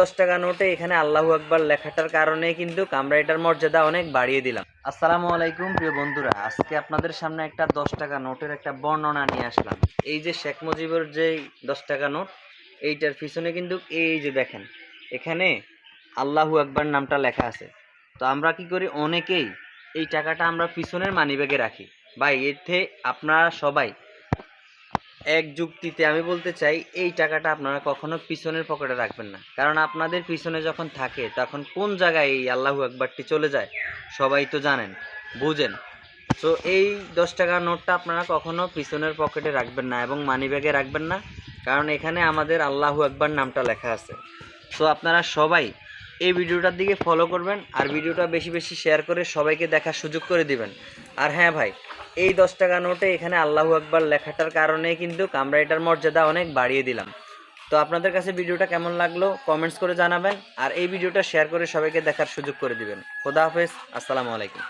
দশ টাকা নোটে এখানে আল্লাহু আকবার লেখাটার কারণে কিন্তু আমরা এটার মর্যাদা অনেক বাড়িয়ে দিলাম। আসসালামু আলাইকুম, প্রিয় বন্ধুরা। আজকে আপনাদের সামনে একটা দশ টাকা নোটের একটা বর্ণনা নিয়ে আসলাম। এই যে শেখ মুজিবের যে দশ টাকা নোট, এইটার পিছনে কিন্তু এই যে দেখেন, এখানে আল্লাহু আকবার নামটা লেখা আছে। তো আমরা কি করি? অনেকেই এই টাকাটা আমরা পিছনের মানিব্যাগে রাখি। ভাই, এতে আপনারা সবাই এক যুক্তিতে আমি বলতে চাই, এই টাকাটা আপনারা কখনো পিছনের পকেটে রাখবেন না। কারণ আপনাদের পিছনে যখন থাকে, তখন কোন জায়গায় এই আল্লাহু একবারটি চলে যায়, সবাই তো জানেন, বুঝেন। তো এই দশ টাকার নোটটা আপনারা কখনো পিছনের পকেটে রাখবেন না এবং মানি ব্যাগে রাখবেন না, কারণ এখানে আমাদের আল্লাহু একবার নামটা লেখা আছে। সো আপনারা সবাই এই ভিডিওটার দিকে ফলো করবেন, আর ভিডিওটা বেশি বেশি শেয়ার করে সবাইকে দেখার সুযোগ করে দিবেন। আর হ্যাঁ ভাই এই দশ টাকা নোটে এখানে আল্লাহু আকবার লেখাটার কারণে কিন্তু আমরা এটার মর্যাদা অনেক বাড়িয়ে দিলাম। তো আপনাদের কাছে ভিডিওটা কেমন লাগল কমেন্টস করে জানাবেন, আর এই ভিডিওটা শেয়ার করে সবাইকে দেখার সুযোগ করে দিবেন। খোদা হাফেজ, আসসালামু আলাইকুম।